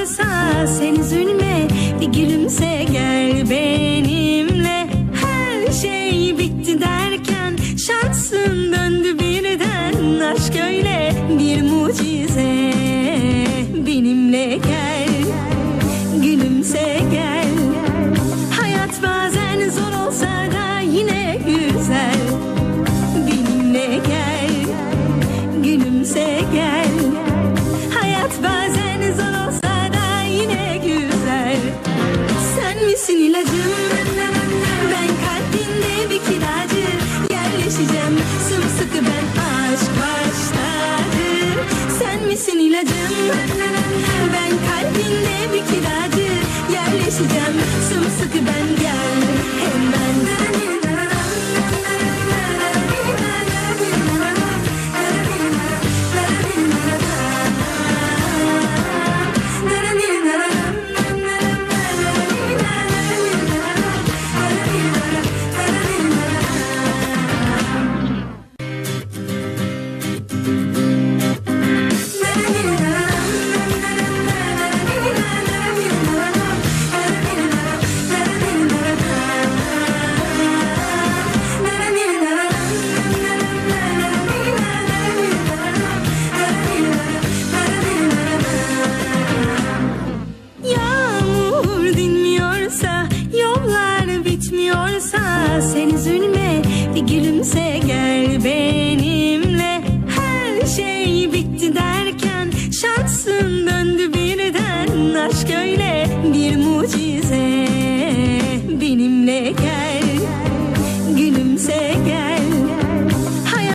varsa sen üzülme bir gülümse gel benimle. Her şey bitti derken şansın döndü birden. Aşk öyle bir mucize benimle gel. Gülümse gel. Hayat bazen zor olsa da yine güzel. Benimle gel. Gülümse gel. Kalbinde bir kiracı Yerleşeceğim. Sımsıkı ben sen üzülme bir gülümse gel benimle. Her şey bitti derken şansın döndü birden. Aşk öyle bir mucize benimle gel.